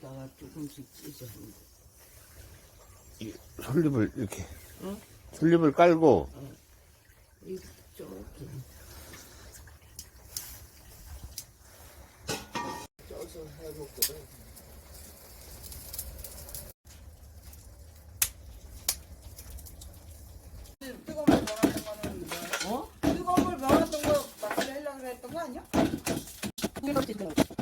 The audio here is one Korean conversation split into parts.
다가 조금씩 찢어. 이 솔잎을 이렇게 어? 솔잎을 깔고 이쪽에. 쪄서 해먹거든. 뜨거운 물 먹었던 거는 뭐? 어? 뜨거운 물 먹었던 거 막걸리 하려고 그랬던 거 아니야? 찢어. 어, 지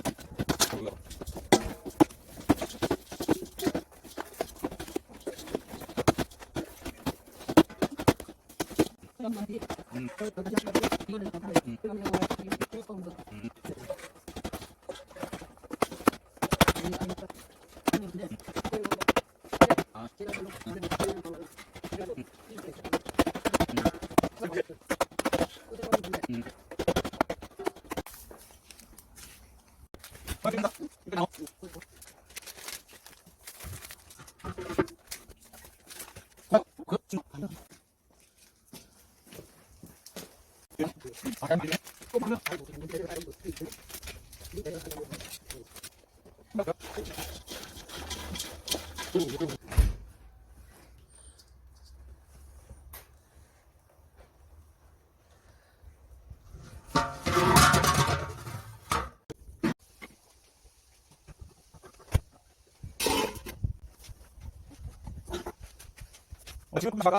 하면. 어디다? 어디다? 내 가.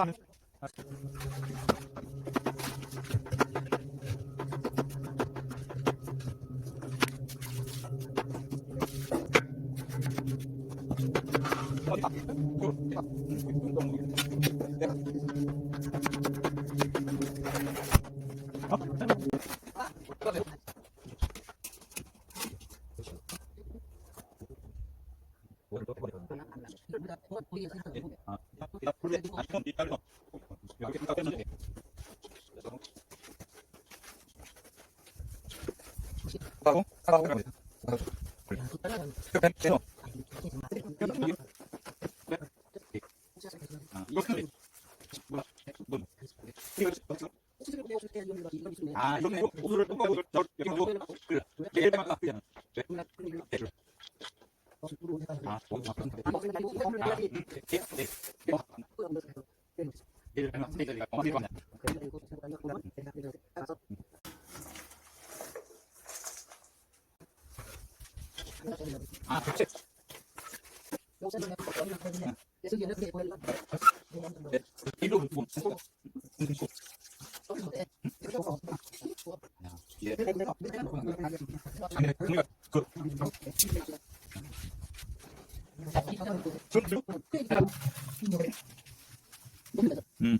어? 아, 야, 불에 딸로. 여기 딱 뺐는데. 사고, 사고, 사고. 그 빼서. 아, 이거 근데 아, 그 네. 네. 아, 뭐, 아. 아, 네, 네, 네. 아. 네. 음.